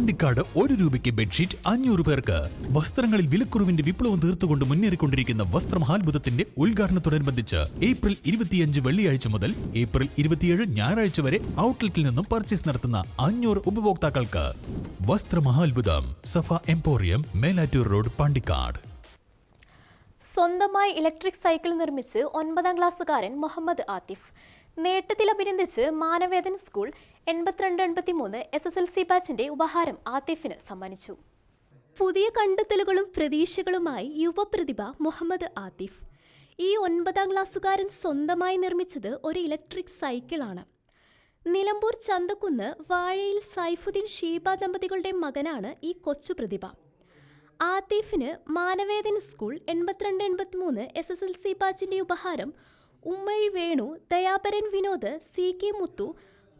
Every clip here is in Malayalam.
പാണ്ടിക്കാട് ഒരു രൂപയ്ക്ക് ബെഡ്ഷീറ്റ് അഞ്ഞൂറ് പേർക്ക്. വസ്ത്രങ്ങളിൽ വിലക്കുറവിന്റെ വിപ്ലവം തീർത്തുകൊണ്ട് മുന്നേറിക്കൊണ്ടിരിക്കുന്ന വസ്ത്രമഹാത്ഭുതത്തിന്റെ ഉദ്ഘാടനത്തോടനുബന്ധിച്ച് ഏപ്രിൽ ഇരുപത്തിയഞ്ച് വെള്ളിയാഴ്ച മുതൽ ഏപ്രിൽ ഇരുപത്തിയേഴ് ഞായറാഴ്ച വരെ ഔട്ട്ലെറ്റിൽ നിന്നും പർച്ചേസ് നടത്തുന്ന അഞ്ഞൂറ് ഉപഭോക്താക്കൾക്ക്. വസ്ത്രമഹാത്ഭുതം സഫ എംപോറിയം മേലാറ്റൂർ റോഡ് പാണ്ടിക്കാട്. സ്വന്തമായി ഇലക്ട്രിക് സൈക്കിൾ നിർമ്മിച്ച് ഒൻപതാം ക്ലാസ്സുകാരൻ മുഹമ്മദ് ആതിഫ് നേട്ടത്തിൽ അഭിനന്ദിച്ച് മാനവേദൻ സ്കൂൾ എൺപത്തിരണ്ട് എൺപത്തിമൂന്ന് എസ് എസ് എൽ സി ബാച്ചിന്റെ ഉപഹാരം ആത്തിഫിന് സമ്മാനിച്ചു. പുതിയ കണ്ടെത്തലുകളും പ്രതീക്ഷകളുമായി യുവപ്രതിഭ മുഹമ്മദ് ആത്തിഫ്. ഈ ഒൻപതാം ക്ലാസ്സുകാരൻ സ്വന്തമായി നിർമ്മിച്ചത് ഒരു ഇലക്ട്രിക് സൈക്കിളാണ് നിലമ്പൂർ ചന്തക്കുന്ന് വാഴയിൽ സൈഫുദ്ദീൻ ഷീബ ദമ്പതികളുടെ മകനാണ് ഈ കൊച്ചു പ്രതിഭ. ആത്തിഫിന് മാനവേദൻ സ്കൂൾ എൺപത്തിരണ്ട് എൺപത്തിമൂന്ന് എസ് എസ് എൽ സി ബാച്ചിന്റെ ഉപഹാരം ഉമ്മഴി വേണു ദയാപരൻ വിനോദ് സി കെ മുത്തു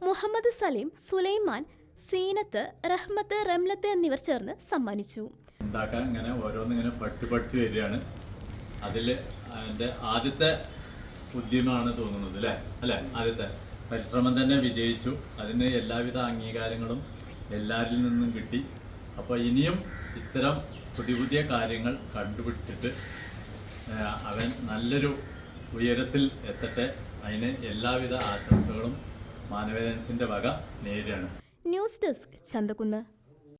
മുഹമ്മദ് സലീം സുലൈമാൻ സീനത്ത് റഹ്മത്ത് റംലത്ത് എന്നിവർ ചേർന്ന് സമ്മാനിച്ചു. ഇങ്ങനെ ഓരോന്നിങ്ങനെ പഠിച്ച് പഠിച്ച് വരികയാണ്. അതിൽ എന്റെ ആദ്യത്തെ ഉദ്യമമാണ് തോന്നുന്നത് അല്ലേ? അല്ലേ? ആദ്യത്തെ. പരിശ്രമം തന്നെ വിജയിച്ചു. അതിന് എല്ലാവിധ അംഗീകാരങ്ങളും എല്ലാവരിൽ നിന്നും കിട്ടി. അപ്പോൾ ഇനിയും ഇത്തരം പുതിയ പുതിയ കാര്യങ്ങൾ കണ്ടുപിടിച്ചിട്ട് അവൻ നല്ലൊരു ഉയരത്തിൽ എത്തട്ടെ. അതിന് എല്ലാവിധ ആശംസകളും മാനവേദൻസിന്റെ വക നേരിടണം. News desk Chanthakkunnu.